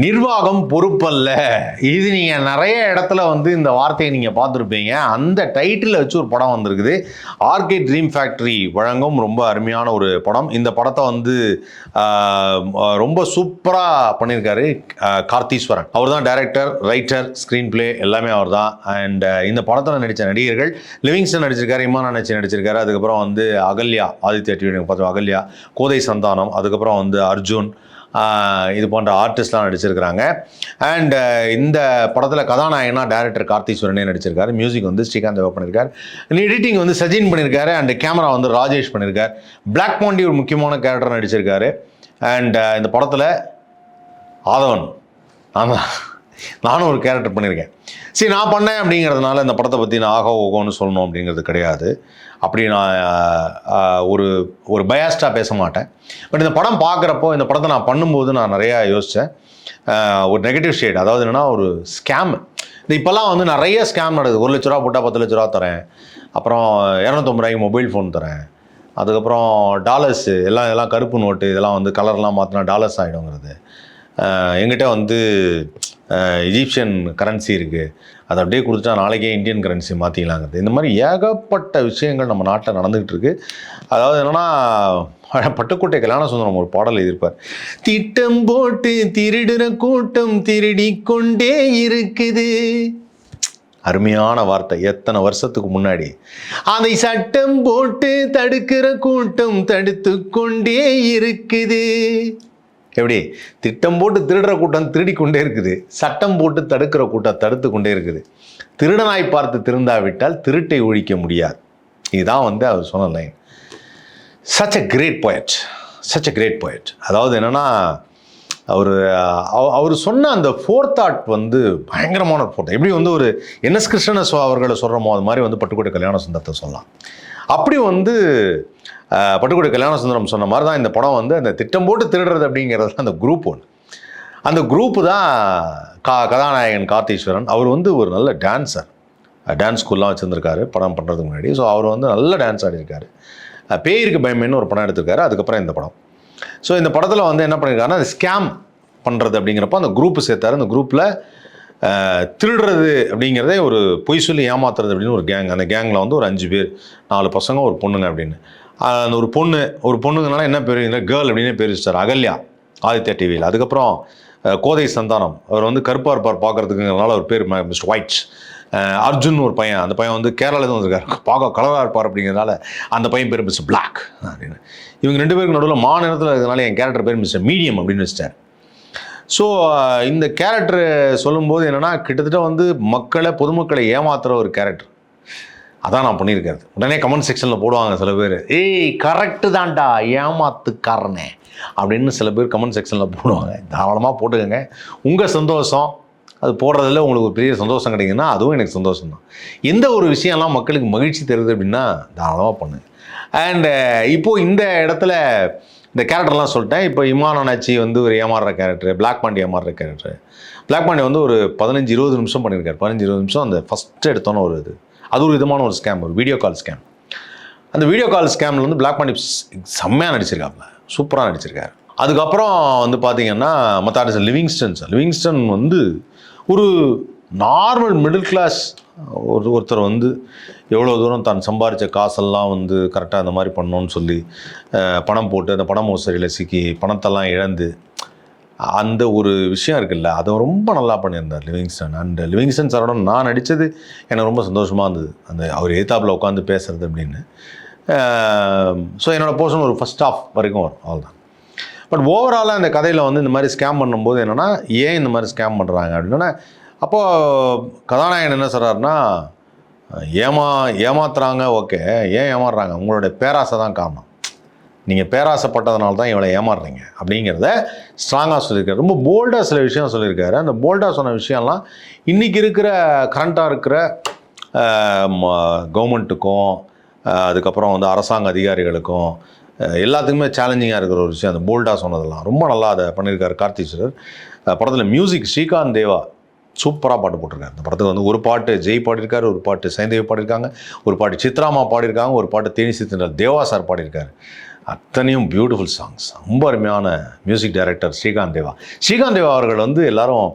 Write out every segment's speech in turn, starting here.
நிர்வாகம் பொறுப்பல்ல. இது நீங்கள் நிறைய இடத்துல வந்து இந்த வார்த்தையை நீங்கள் பார்த்துருப்பீங்க. அந்த டைட்டில் வச்சு ஒரு படம் வந்திருக்குது. ஆர்கே ட்ரீம் ஃபேக்ட்ரி வழங்கும் ரொம்ப அருமையான ஒரு படம். இந்த படத்தை வந்து ரொம்ப சூப்பராக பண்ணியிருக்காரு கார்த்தீஸ்வரன். அவர் தான் டைரக்டர் ரைட்டர் ஸ்க்ரீன் ப்ளே எல்லாமே அவர் தான் அண்ட் இந்த படத்தில் நடித்த நடிகர்கள் லிவிங்ஸ்டன் நடிச்சிருக்காரு இமான் நடிச்சு நடிச்சிருக்காரு. அதுக்கப்புறம் வந்து அகல்யா ஆதித்ய டிவி பார்த்தோம் அகல்யா. கோதை சந்தானம் அதுக்கப்புறம் வந்து அர்ஜுன் இது போன்ற ஆர்டிஸ்ட்லாம் நடிச்சிருக்கிறாங்க. அண்ட் இந்த படத்தில் கதாநாயகனா டேரக்டர் கார்த்தீஸ்வரனே நடிச்சிருக்காரு. மியூசிக் வந்து ஸ்ரீகாந்த் தேவா பண்ணியிருக்காரு எடிட்டிங் வந்து சஜின் பண்ணியிருக்காரு அண்ட் கேமரா வந்து ராஜேஷ் பண்ணியிருக்கார் பிளாக் பாண்டி ஒரு முக்கியமான கேரக்டர் நடிச்சிருக்காரு. அண்ட் இந்த படத்தில் ஆதவன். ஆமாம் நானும் ஒரு கேரக்டர் பண்ணியிருக்கேன். சரி நான் பண்ணேன் அப்படிங்கிறதுனால இந்த படத்தை பற்றி நான் ஆகோ ஓகோன்னு சொல்லணும் அப்படிங்கிறது கிடையாது. அப்படி நான் ஒரு ஒரு பயாஸ்டாக பேச மாட்டேன். பட் இந்த படம் பார்க்குறப்போ இந்த படத்தை நான் பண்ணும்போது நான் நிறையா யோசித்தேன் ஒரு நெகட்டிவ் ஷேட் அதாவது என்னென்னா ஒரு ஸ்கேம் இந்த இப்போல்லாம் வந்து நிறைய ஸ்கேம் நடக்குது. ஒரு லட்ச ரூபா போட்டால் பத்து லட்ச ரூபா தரேன். அப்புறம் இரநூத்தொம்பது ரூபாய்க்கு மொபைல் ஃபோன் தரேன். அதுக்கப்புறம் டாலர்ஸு எல்லாம் எல்லாம் கருப்பு நோட்டு இதெல்லாம் வந்து கலர்லாம் மாற்றினா டாலர்ஸ் ஆகிடுங்கிறது எங்கிட்ட வந்து எஜிப்சியன் கரன்சி இருக்குது அதை அப்படியே கொடுத்துட்டா நாளைக்கே இந்தியன் கரன்சி மாற்றிக்கலாங்கிறது இந்த மாதிரி ஏகப்பட்ட விஷயங்கள் நம்ம நாட்டில் நடந்துகிட்டு இருக்கு. அதாவது என்னென்னா பட்டுக்கோட்டை கல்யாண சுந்தரம் ஒரு பாடல் எழுதியிருப்பார். திட்டம் போட்டு திருடுற கூட்டம் திருடி கொண்டே இருக்குது. அருமையான வார்த்தை. எத்தனை வருஷத்துக்கு முன்னாடி. அதை சட்டம் போட்டு தடுக்கிற கூட்டம் தடுத்து கொண்டே இருக்குது. எப்படி? திட்டம் போட்டு திருடுற கூட்டம் திருடி கொண்டே இருக்குது. சட்டம் போட்டு தடுக்கிற கூட்டம் தடுத்து கொண்டே இருக்குது. திருடனாய் பார்த்து திருந்தாவிட்டால் திருட்டை ஒழிக்க முடியாது. இதுதான் வந்து அவர் சொன்ன line such a great poet. Such a great poet. அதாவது என்னென்னா அவர் அவர் சொன்ன அந்த ஃபோர்த் தாட் வந்து பயங்கரமான ஃபோர் எப்படி வந்து ஒரு என்எஸ் கிருஷ்ணஸ் அவர்களை சொல்கிறோமோ அது மாதிரி வந்து பட்டுக்கோட்டை கல்யாண சுந்தரத்தை சொல்லலாம். அப்படி வந்து அஹ், கல்யாண சுந்தரம் சொன்ன மாதிரி தான் இந்த படம் வந்து அந்த திட்டம் போட்டு திருடுறது அப்படிங்கிறது அந்த குரூப் ஒன்று அந்த குரூப்பு தான் கா கதாநாயகன் கார்த்தீஸ்வரன் அவர் வந்து ஒரு நல்ல டான்ஸர் டான்ஸ் ஸ்கூல்லாம் வச்சுருந்துருக்காரு படம் பண்ணுறதுக்கு முன்னாடி. ஸோ அவர் வந்து நல்ல டான்ஸ் ஆடிருக்காரு பேயிருக்கு பயமேன்னு ஒரு படம் எடுத்திருக்காரு. அதுக்கப்புறம் இந்த படம். ஸோ இந்த படத்தில் வந்து என்ன பண்ணியிருக்காருன்னா அந்த ஸ்கேம் பண்ணுறது அப்படிங்கிறப்ப அந்த குரூப்பு சேர்த்தாரு. அந்த குரூப்பில் திருடுறது அப்படிங்கிறதே ஒரு பொய் சொல்லி ஏமாத்துறது அப்படின்னு ஒரு கேங் அந்த கேங்கில் வந்து ஒரு அஞ்சு பேர் நாலு பசங்க ஒரு பொண்ணுங்க அப்படின்னு. அந்த ஒரு பொண்ணு ஒரு பொண்ணுங்கனால என்ன பேர்? கேர்ள் அப்படின்னு பேர் வச்சிட்டார் அகல்யா ஆதித்யா டிவியில் அதுக்கப்புறம் கோதை சந்தானம். அவர் வந்து கருப்பாக இருப்பார் பார்க்குறதுக்குங்கிறனால ஒரு பேர் மிஸ்டர் ஒயிட்ஸ் அர்ஜுன் ஒரு பையன். அந்த பையன் வந்து கேரளாவில் வந்திருக்காரு. பார்க்க கலராக இருப்பார் அப்படிங்கிறதுனால அந்த பையன் பேர் மிஸ்டர் பிளாக் அப்படின்னு. இவங்க ரெண்டு பேருக்கு நடுவில் மாநிலத்தில் இருக்கிறதுனால என் கேரக்டர் பேர் மிஸ்டர் மீடியம் அப்படின்னு வச்சிட்டார். ஸோ uh, இந்த கேரக்டர் சொல்லும்போது என்னென்னா கிட்டத்தட்ட வந்து மக்களை பொதுமக்களை ஏமாத்துகிற ஒரு கேரக்டர் அதான் நான் பண்ணியிருக்கிறது. உடனே கமெண்ட் செக்ஷனில் போடுவாங்க சில பேர். ஏய் கரெக்டு தான்டா ஏமாத்துக்காரனே அப்படின்னு சில பேர் கமெண்ட் செக்ஷனில் போடுவாங்க. தாராளமாக போட்டுக்கோங்க. உங்கள் சந்தோஷம் அது போடுறதுல உங்களுக்கு ஒரு பெரிய சந்தோஷம் கிடைக்குதுன்னா அதுவும் எனக்கு சந்தோஷம் தான் எந்த ஒரு விஷயம்லாம் மக்களுக்கு மகிழ்ச்சி தருது அப்படின்னா தாராளமாக பண்ணுங்க. அண்டு uh, இப்போது இந்த இடத்துல இந்த கேரக்டர்லாம் சொல்லிட்டேன். இப்போ இமான் அண்ணாச்சி வந்து ஒரு ஏமாறுற கேரக்டர் பிளாக் பாண்டி ஏமாறுற கேரக்டர் பிளாக் பாண்டி வந்து ஒரு பதினஞ்சு இருபது நிமிஷம் பண்ணியிருக்காரு பதினஞ்சு இருபது நிமிஷம் அந்த ஃபஸ்ட்டு எடுத்தோன்னே ஒரு இது. அது ஒரு விதமான ஒரு ஸ்கேம் ஒரு வீடியோ கால் ஸ்கேம் அந்த வீடியோ கால் ஸ்கேமில் வந்து பிளாக் பாண்டி செம்மையாக நடிச்சிருக்காப்ல சூப்பராக நடிச்சிருக்காரு. அதுக்கப்புறம் வந்து பார்த்தீங்கன்னா மற்ற ஆர்டிஸ்ட் லிவிங்ஸ்டன் சார் லிவிங்ஸ்டன் வந்து ஒரு நார்மல் மிடில் கிளாஸ் ஒரு ஒருத்தர் வந்து எவ்வளோ தூரம் தான் சம்பாரித்த காசெல்லாம் வந்து கரெக்டாக அந்த மாதிரி பண்ணோன்னு சொல்லி பணம் போட்டு அந்த பண மோசடியில் சிக்கி பணத்தெல்லாம் இழந்து அந்த ஒரு விஷயம் இருக்குல்ல அதை ரொம்ப நல்லா பண்ணியிருந்தார் லிவிங்ஸ்டன். அண்ட் லிவிங்ஸ்டன் சாரோட நான் நடித்தது எனக்கு ரொம்ப சந்தோஷமாக இருந்தது. அந்த அவர் எதிர்த்தாப்பில் உட்காந்து பேசுறது அப்படின்னு. ஸோ என்னோடய போர்ஷன் ஒரு ஃபஸ்ட் ஆஃப் வரைக்கும் வரும் அவ்வளோதான் பட் ஓவராலாக இந்த கதையில் வந்து இந்த மாதிரி ஸ்கேம் பண்ணும்போது என்னென்னா ஏன் இந்த மாதிரி ஸ்கேம் பண்ணுறாங்க அப்படின்னா அப்போது கதாநாயகன் என்ன சொல்கிறாருன்னா ஏமா ஏமாத்துறாங்க ஓகே. ஏன் ஏமாறுறாங்க? உங்களுடைய பேராசை தான் காரணம். நீங்கள் பேராசைப்பட்டதுனால தான் இவளை ஏமாறுறீங்க அப்படிங்கிறத ஸ்ட்ராங்காக சொல்லியிருக்காரு. ரொம்ப போல்டாக சில விஷயம் சொல்லியிருக்காரு. அந்த போல்டாக சொன்ன விஷயம்லாம் இன்றைக்கி இருக்கிற கரண்ட்டாக இருக்கிற கவர்மெண்ட்டுக்கும் அதுக்கப்புறம் வந்து அரசாங்க அதிகாரிகளுக்கும் எல்லாத்துக்குமே சேலஞ்சிங்காக இருக்கிற ஒரு விஷயம். அந்த போல்டாக சொன்னதெல்லாம். ரொம்ப நல்லா அதை பண்ணியிருக்காரு கார்த்தீஸ்வரர் படத்தில் மியூசிக் ஸ்ரீகாந்த் தேவா சூப்பராக பாட்டு போட்டிருக்காரு. இந்த படத்துக்கு வந்து ஒரு பாட்டு ஜெய் பாடியிருக்காரு ஒரு பாட்டு சைந்தேவி பாடியிருக்காங்க ஒரு பாட்டு சித்ராமா பாடியிருக்காங்க ஒரு பாட்டு தேனி சித்தினர் தேவா சார் பாடியிருக்காரு. அத்தனையும் பியூட்டிஃபுல் சாங்ஸ் ரொம்ப அருமையான மியூசிக் டைரக்டர் ஸ்ரீகாந்த் தேவா. ஸ்ரீகாந்த் தேவா அவர்கள் வந்து எல்லாரும்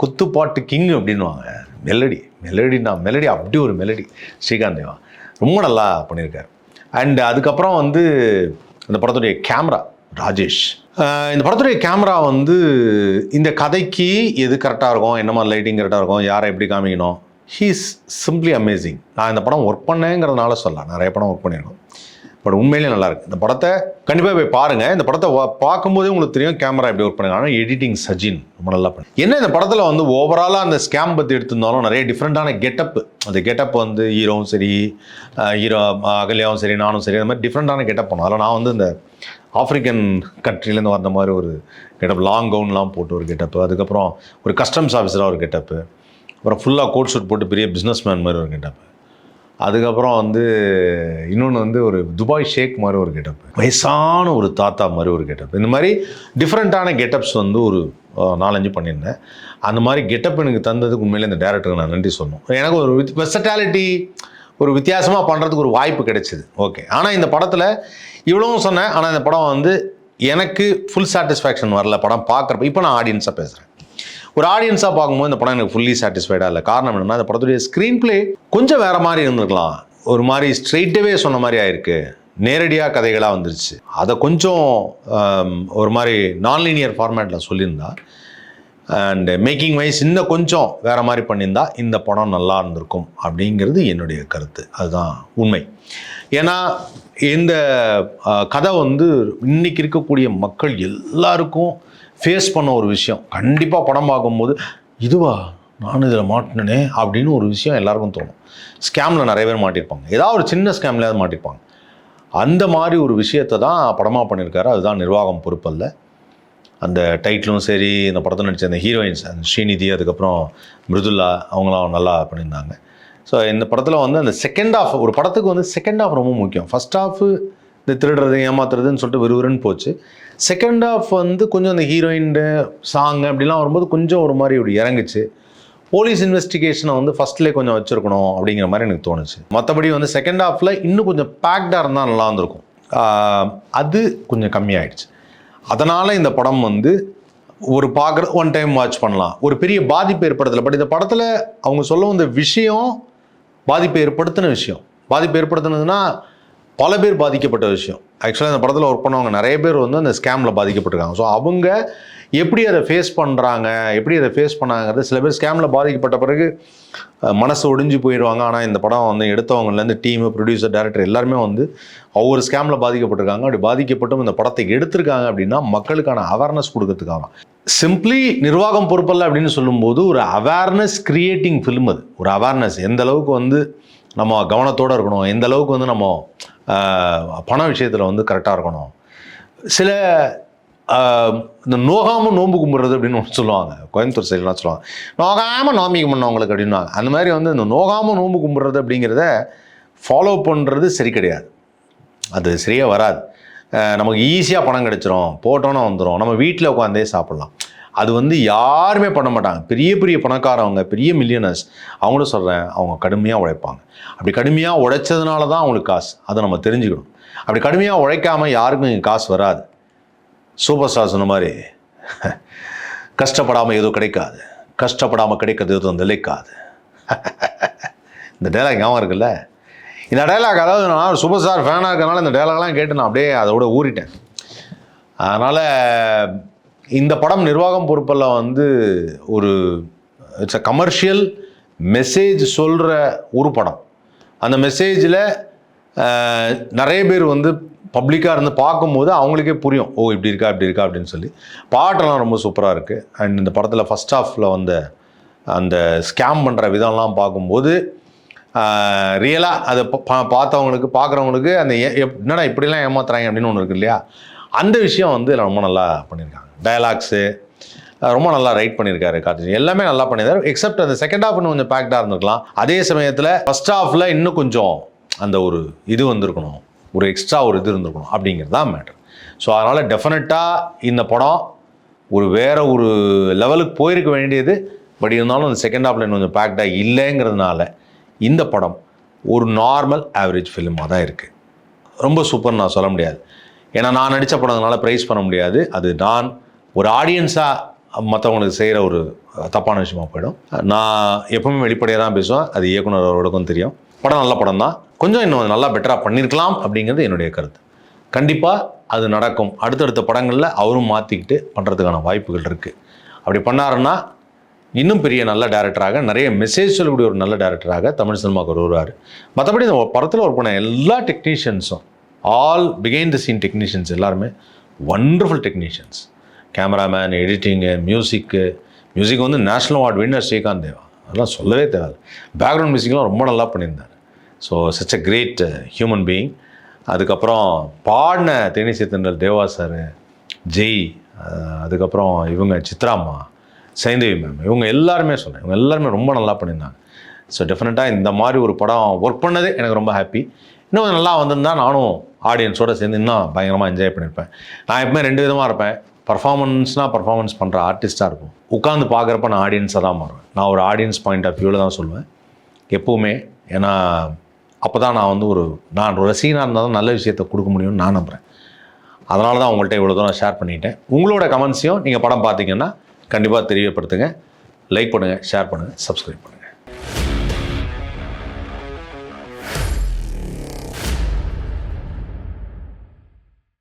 குத்துப்பாட்டு கிங் அப்படின்வாங்க மெலடி மெலடினா மெலடி அப்படி ஒரு மெலடி ஸ்ரீகாந்த் தேவா. ரொம்ப நல்லா பண்ணியிருக்கார். அண்ட் அதுக்கப்புறம் வந்து அந்த படத்துடைய கேமரா ராஜேஷ். இந்த படத்துடைய கேமரா வந்து இந்த கதைக்கு எது கரெக்டாக இருக்கும் என்ன மாதிரி லைட்டிங் கரெக்டாக இருக்கும் யாரை எப்படி காமிக்கணும்? ஹீஸ் சிம்பிளி அமேசிங் நான் இந்த படம் ஒர்க் பண்ணேங்கிறதுனால சொல்லலாம். நிறைய படம் ஒர்க் பண்ணியிருக்கோம். பட் உண்மையிலேயே நல்லாயிருக்கு இந்த படத்தை கண்டிப்பாக போய் பாருங்கள் இந்த படத்தை பார்க்கும்போதே உங்களுக்கு தெரியும் கேமரா எப்படி ஒர்க் பண்ணுங்க ஆனால் எடிட்டிங் சஜின் ரொம்ப நல்லா பண்ணு என்ன இந்த படத்தில் வந்து ஓவராலாக அந்த ஸ்கேம் பற்றி எடுத்திருந்தாலும் நிறைய டிஃப்ரெண்ட்டான கெட்டப் அந்த கெட்டப் வந்து ஹீரோவும் சரி ஹீரோ அகல்யாவும் சரி நானும் சரி அந்த மாதிரி டிஃப்ரெண்ட்டான கெட்டப் பண்ணோம். அதில் நான் வந்து இந்த ஆப்பிரிக்கன் கண்ட்ரிலேருந்து வந்த மாதிரி ஒரு கெட்டப் லாங் கவுன்லாம் போட்டு ஒரு கெட்டப்பு அதுக்கப்புறம் ஒரு கஸ்டம்ஸ் ஆஃபீஸராக ஒரு கெட்டப்பு அப்புறம் ஃபுல்லாக கோட் ஷூட் போட்டு பெரிய பிஸ்னஸ் மேன் மாதிரி ஒரு கெட்டப்பு அதுக்கப்புறம் வந்து இன்னொன்று வந்து ஒரு துபாய் ஷேக் மாதிரி ஒரு கெட்டப் வயசான ஒரு தாத்தா மாதிரி ஒரு கெட்டப் இந்த மாதிரி டிஃப்ரெண்ட்டான கெட்டப்ஸ் வந்து ஒரு நாலஞ்சு பண்ணியிருந்தேன். அந்த மாதிரி கெட்டப் எனக்கு தந்ததுக்கு உண்மையிலே இந்த டேரக்டருக்கு நான் நன்றி சொல்லணும். எனக்கு ஒரு வித் வெர்சட்டாலிட்டி ஒரு வித்தியாசமாக பண்ணுறதுக்கு ஒரு வாய்ப்பு கிடைச்சிது. ஓகே ஆனால் இந்த படத்தில் இவ்வளவும் சொன்னேன். ஆனால் இந்த படம் வந்து எனக்கு ஃபுல் சாட்டிஸ்ஃபேக்ஷன் வரல. படம் பார்க்குறப்ப இப்போ நான் ஆடியன்ஸாக பேசுகிறேன் ஒரு ஆடியன்ஸாக பார்க்கும்போது இந்த படம் எனக்கு ஃபுல்லி சாட்டிஸ்ஃபைடாக இல்லை. காரணம் என்னென்னா இந்த படத்துடைய ஸ்க்ரீன் ப்ளே கொஞ்சம் வேறு மாதிரி இருந்திருக்கலாம். ஒரு மாதிரி ஸ்ட்ரெயிட்டவே சொன்ன மாதிரி ஆயிருக்கு. நேரடியாக கதைகளாக வந்துருச்சு. அதை கொஞ்சம் ஒரு மாதிரி நான்லீனியர் ஃபார்மேட்டில் சொல்லியிருந்தா அண்டு மேக்கிங் வைஸ் இன்னும் கொஞ்சம் வேறு மாதிரி பண்ணியிருந்தா இந்த படம் நல்லா இருந்திருக்கும் அப்படிங்கிறது என்னுடைய கருத்து. அதுதான் உண்மை. ஏன்னா இந்த கதை வந்து இன்னைக்கு இருக்கக்கூடிய மக்கள் எல்லாருக்கும் ஃபேஸ் பண்ண ஒரு விஷயம். கண்டிப்பாக படம் பார்க்கும்போது இதுவா? நான் இதில் மாட்டினே அப்படின்னு ஒரு விஷயம் எல்லாருக்கும் தோணும். ஸ்கேமில் நிறைய பேர் மாட்டியிருப்பாங்க ஏதாவது ஒரு சின்ன ஸ்கேம்லையாவது மாட்டியிருப்பாங்க அந்த மாதிரி ஒரு விஷயத்தை தான் படமாக பண்ணியிருக்காரு அதுதான் நிர்வாகம் பொறுப்பல்ல அந்த டைட்டிலும் சரி இந்த படத்தில் நடிச்ச அந்த ஹீரோயின்ஸ் அந்த ஸ்ரீநிதி அதுக்கப்புறம் மிருதுல்லா அவங்களாம் நல்லா பண்ணியிருந்தாங்க. ஸோ இந்த படத்தில் வந்து அந்த செகண்ட் ஆஃப் ஒரு படத்துக்கு வந்து செகண்ட் ஆஃப் ரொம்ப முக்கியம். ஃபர்ஸ்ட் ஆஃப் இந்த திருடுறது ஏமாத்துறதுன்னு சொல்லிட்டு விறுவிறுன்னு போச்சு. செகண்ட் ஆஃப் வந்து கொஞ்சம் அந்த ஹீரோயின் சாங் அப்படிலாம் வரும்போது கொஞ்சம் ஒரு மாதிரி இப்படி இறங்குச்சு. போலீஸ் இன்வெஸ்டிகேஷனை வந்து ஃபஸ்ட்லேயே கொஞ்சம் வச்சுருக்கணும் அப்படிங்கிற மாதிரி எனக்கு தோணுச்சு. மற்றபடி வந்து செகண்ட் ஹாஃபில் இன்னும் கொஞ்சம் பேக்டாக இருந்தால் நல்லா இருந்திருக்கும். அது கொஞ்சம் கம்மியாயிடுச்சு. அதனால் இந்த படம் வந்து ஒரு பார்க்குற ஒன் டைம் வாட்ச் பண்ணலாம். ஒரு பெரிய பாதிப்பு ஏற்படுத்தலை. பட் இந்த படத்தில் அவங்க சொல்ல வந்த விஷயம் பாதிப்பை ஏற்படுத்தின விஷயம். பாதிப்பு ஏற்படுத்தினதுன்னா பல பேர் பாதிக்கப்பட்ட விஷயம். ஆக்சுவலாக இந்த படத்தில் ஒர்க் பண்ணவங்க நிறைய பேர் வந்து அந்த ஸ்கேமில் பாதிக்கப்பட்டிருக்காங்க. ஸோ அவங்க எப்படி அதை ஃபேஸ் பண்ணுறாங்க எப்படி அதை ஃபேஸ் பண்ணாங்கிறது சில பேர் ஸ்கேமில் பாதிக்கப்பட்ட பிறகு மனசு ஒடிஞ்சு போயிடுவாங்க. ஆனால் இந்த படம் வந்து எடுத்தவங்கலேருந்து டீமு ப்ரொடியூசர் டேரக்டர் எல்லாருமே வந்து ஒவ்வொரு ஸ்கேமில் பாதிக்கப்பட்டிருக்காங்க. அப்படி பாதிக்கப்பட்டும் இந்த படத்தை எடுத்திருக்காங்க அப்படின்னா மக்களுக்கான அவேர்னஸ் கொடுக்கறதுக்காக. சிம்பிளி நிர்வாகம் பொறுப்பல்ல அப்படின்னு சொல்லும்போது ஒரு அவேர்னஸ் கிரியேட்டிங் ஃபிலிம் அது. ஒரு அவேர்னஸ் எந்த அளவுக்கு வந்து நம்ம கவனத்தோடு இருக்கணும் எந்த அளவுக்கு வந்து நம்ம பண விஷயத்தில் வந்து கரெக்டாக இருக்கணும். சில இந்த நோகாமல் நோன்பு கும்பிட்றது அப்படின்னு ஒன்று சொல்லுவாங்க. கோயம்புத்தூர் சைட்லாம் சொல்லுவாங்க. நோகாமல் நோம்பி பண்ணவங்களுக்கு அப்படின்வாங்க அந்த மாதிரி வந்து இந்த நோகாமல் நோன்பு கும்பிட்றது அப்படிங்கிறத ஃபாலோ பண்ணுறது சரி கிடையாது. அது சரியாக வராது. நமக்கு ஈஸியாக பணம் கிடச்சிரும். போட்டோன்னா வந்துடும் நம்ம வீட்டில் உட்காந்தே சாப்பிட்லாம். அது வந்து யாருமே பண்ண மாட்டாங்க. பெரிய பெரிய பணக்காரவங்க பெரிய மில்லியனர்ஸ் அவங்களும் சொல்கிறேன் அவங்க கடுமையாக உழைப்பாங்க. அப்படி கடுமையாக உழைச்சதுனால தான் அவங்களுக்கு காசு. அதை நம்ம தெரிஞ்சுக்கணும். அப்படி கடுமையாக உழைக்காமல் யாருக்கும் இங்கே காசு வராது. சூப்பர் ஸ்டார் சொன்ன மாதிரி கஷ்டப்படாமல் எதுவும் கிடைக்காது. கஷ்டப்படாமல் கிடைக்கிறது எதுவும் நிலைக்காது. இந்த டைலாக் ஞாபகம் இருக்குல்ல? இந்த டைலாக் அதாவது நான் சூப்பர் ஸ்டார் ஃபேனாக இருக்கிறனால இந்த டைலாக்லாம் கேட்டு நான் அப்படியே அதோட ஊறிட்டேன். அதனால் இந்த படம் நிர்வாகம் பொறுப்பெல்லாம் வந்து ஒரு இட்ஸ் அ கமர்ஷியல் மெசேஜ் சொல்கிற ஒரு படம். அந்த மெசேஜில் நிறைய பேர் வந்து பப்ளிக்காக இருந்து பார்க்கும்போது அவங்களுக்கே புரியும். ஓ இப்படி இருக்கா இப்படி இருக்கா அப்படின்னு சொல்லி. பாட்டெல்லாம் ரொம்ப சூப்பராக இருக்குது அண்ட் இந்த படத்தில் ஃபஸ்ட் ஹாஃபில் வந்த அந்த ஸ்கேம் பண்ணுற விதம்லாம் பார்க்கும்போது ரியலாக அதை பா- பா- பார்த்தவங்களுக்கு பார்க்குறவங்களுக்கு அந்த ஏ- எப்- என்னடா இப்படிலாம் ஏமாத்துறாங்க அப்படின்னு ஒன்று இருக்கு இல்லையா? அந்த விஷயம் வந்து ரொம்ப நல்லா பண்ணியிருக்காங்க. டயலாக்ஸு ரொம்ப நல்லா ரைட் பண்ணியிருக்காரு கார்த்திஜி எல்லாமே நல்லா பண்ணியிருக்காரு எக்ஸப்ட் அந்த செகண்ட் ஹாஃப் இன்னும் கொஞ்சம் பேக்டாக இருந்திருக்கலாம். அதே சமயத்தில் ஃபர்ஸ்ட் ஹாஃபில் இன்னும் கொஞ்சம் அந்த ஒரு இது வந்திருக்கணும் ஒரு எக்ஸ்ட்ரா ஒரு இது இருந்திருக்கணும் அப்படிங்கிறது தான் மேட்டர் ஸோ அதனால் டெஃபினட்டாக இந்த படம் ஒரு வேறு ஒரு லெவலுக்கு போயிருக்க வேண்டியது. பட் இருந்தாலும் அந்த செகண்ட் ஹாஃப்ல இன்னும் கொஞ்சம் பேக்டாக இல்லைங்கிறதுனால இந்த படம் ஒரு நார்மல் ஆவரேஜ் ஃபிலிமாக தான் இருக்குது ரொம்ப சூப்பர் நான் சொல்ல முடியாது. ஏன்னா நான் நடித்த படங்களால ப்ரைஸ் பண்ண முடியாது. அது நான் ஒரு ஆடியன்ஸாக மற்றவங்களுக்கு செய்கிற ஒரு தப்பான விஷயமா போயிடும். நான் எப்பவுமே வெளிப்படையாக தான் பேசுவேன். அது இயக்குனர் அவர்களுக்கும் தெரியும். படம் நல்ல படம் தான் கொஞ்சம் இன்னும் நல்லா பெட்டராக பண்ணியிருக்கலாம் அப்படிங்கிறது என்னுடைய கருத்து. கண்டிப்பாக அது நடக்கும். அடுத்தடுத்த படங்களில் அவரும் மாற்றிக்கிட்டு பண்ணுறதுக்கான வாய்ப்புகள் இருக்குது அப்படி பண்ணாருன்னா இன்னும் பெரிய நல்ல டேரக்டராக நிறைய மெசேஜ் சொல்லக்கூடிய ஒரு நல்ல டேரக்டராக தமிழ் சினிமாவுக்கு வருவார். மற்றபடி இந்த படத்தில் ஒர்க் பண்ண எல்லா டெக்னீஷியன்ஸும் all behind the scene technicians எல்லாருமே ஒண்டர்ஃபுல் டெக்னீஷியன்ஸ் கேமராமேன் எடிட்டிங்கு மியூசிக்கு மியூசிக் வந்து national award winner Srikanth Deva அதெல்லாம் சொல்லவே தேவை பேக்ரவுண்ட் மியூசிக்லாம் ரொம்ப நல்லா பண்ணியிருந்தார். So such a great human being அதுக்கப்புறம் பாடின தேனிசை தேவா சார் ஜெய் அதுக்கப்புறம் இவங்க சித்ராம்மா சைந்தேவி மேம் இவங்க எல்லாருமே சொன்னேன். இவங்க எல்லாருமே ரொம்ப நல்லா பண்ணியிருந்தாங்க. ஸோ டெஃபினட்டாக இந்த மாதிரி ஒரு படம் ஒர்க் பண்ணதே எனக்கு ரொம்ப ஹாப்பி இன்னும் நல்லா வந்திருந்தா நானும் ஆடியன்ஸோட சேர்ந்து இன்னும் பயங்கரமாக என்ஜாய் பண்ணியிருப்பேன். நான் எப்பவுமே ரெண்டு விதமாக இருப்பேன். பர்ஃபார்மன்ஸ்னால் பர்ஃபார்மன்ஸ் பண்ணுற ஆர்டிஸ்ட்டாக இருக்கும். உட்காந்து பார்க்குறப்ப நான் ஆடியன்ஸாக தான் மாறுவேன். நான் ஒரு ஆடியன்ஸ் பாயிண்ட் ஆஃப் வியூவில் தான் சொல்லுவேன். எப்போவுமே ஏன்னா அப்போ தான் நான் வந்து ஒரு நான் ஒரு ரசிகனாக இருந்தால் தான் நல்ல விஷயத்தை கொடுக்க முடியும்னு நான் நம்புகிறேன் அதனால தான் உங்கள்கிட்ட இவ்வளோ தூரம் ஷேர் பண்ணிட்டேன் உங்களோட கமெண்ட்ஸையும் நீங்கள் படம் பார்த்தீங்கன்னா கண்டிப்பாக தெரியப்படுத்துங்க. லைக் பண்ணுங்கள் ஷேர் பண்ணுங்கள் சப்ஸ்கிரைப் பண்ணுங்கள்